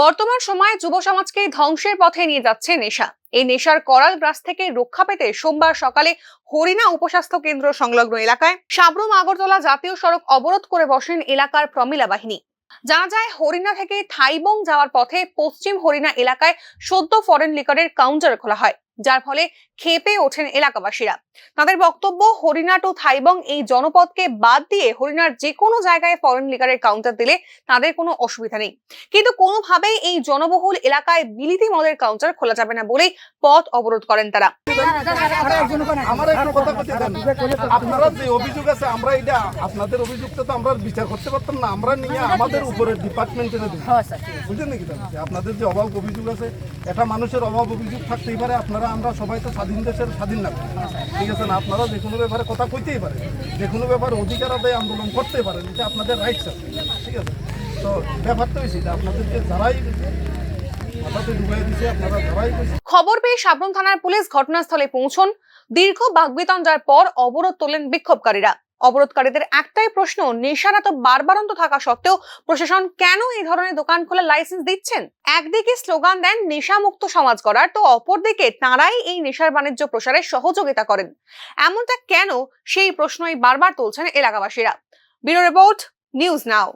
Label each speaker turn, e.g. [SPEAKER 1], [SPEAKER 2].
[SPEAKER 1] বর্তমান সময়ে যুব সমাজকে ধ্বংসের পথে নিয়ে যাচ্ছে নেশা। এই নেশার করাল গ্রাস থেকে রক্ষা পেতে সোমবার সকালে হরিণা উপস্বাস্থ্য কেন্দ্র সংলগ্ন এলাকায় সাবরুম আগরতলা জাতীয় সড়ক অবরোধ করে বসেন এলাকার প্রমিলা বাহিনী। জানা যায়, হরিণা থেকে থাইবং যাওয়ার পথে পশ্চিম হরিণা এলাকায় সদ্য ফরেন লিকারের কাউন্টার খোলা হয়। যার ফলে খেপে ওঠেন এলাকাবাসীরা। তাদের বক্তব্য হরিণা টু থাইবং এই জনপদকে বাদ দিয়ে হরিণার যে কোনো জায়গায় ফরেন লিকারের কাউন্টার দিলে তাদের কোনো অসুবিধা নেই। কিন্তু কোনোভাবেই এই জনবহুল এলাকায় বিলিতি মদের কাউন্টার খোলা যাবে না বলেই পথ অবরোধ করেন তারা।
[SPEAKER 2] আমার একটু কথা বলতে দেন আপনারা যে অভিযোগ আছে আমরা এটা আপনাদের অভিযোগটা তো আমরা বিচার করতে পারতাম না। আমরা নিয়ে আমাদের উপরে ডিপার্টমেন্টে বুঝলেন নাকি আপনাদের যে অভাব অভিযোগ আছে এটা মানুষের অভাব অভিযোগ থাকতেই পারে আপনারা আমরা সবাই তো স্বাধীন দেশের স্বাধীন লাগবে ঠিক আছে না? আপনারা যে কোনো ব্যাপারে কথা কইতেই পারেন। যে কোনো ব্যাপারে অধিকার আদায় আন্দোলন করতে পারেন, এটা আপনাদের রাইটস আছে। ঠিক আছে? তো ব্যাপারটা হয়েছে আপনাদেরকে যারাই
[SPEAKER 1] খবর পেয়ে সাবরুম থানার পুলিশ ঘটনাস্থলে পৌঁছন। দীর্ঘ বাগবিতণ্ডার পর অবরোধ তোলেন বিক্ষোভকারীরা। অবরোধকারীদের একটাই প্রশ্ন, নেশারা তো বারবার অন্ত থাকা সত্ত্বেও প্রশাসন কেন এই ধরনের দোকান খোলার লাইসেন্স দিচ্ছেন? একদিকে স্লোগান দেন, নেশামুক্ত সমাজ করার তো অপরদিকে তাঁরাই এই নেশার বাণিজ্য প্রসারে সহযোগিতা করেন। এমনটা কেন? সেই প্রশ্নই বারবার তুলছেন এলাকাবাসীরা। Bureau report, news now.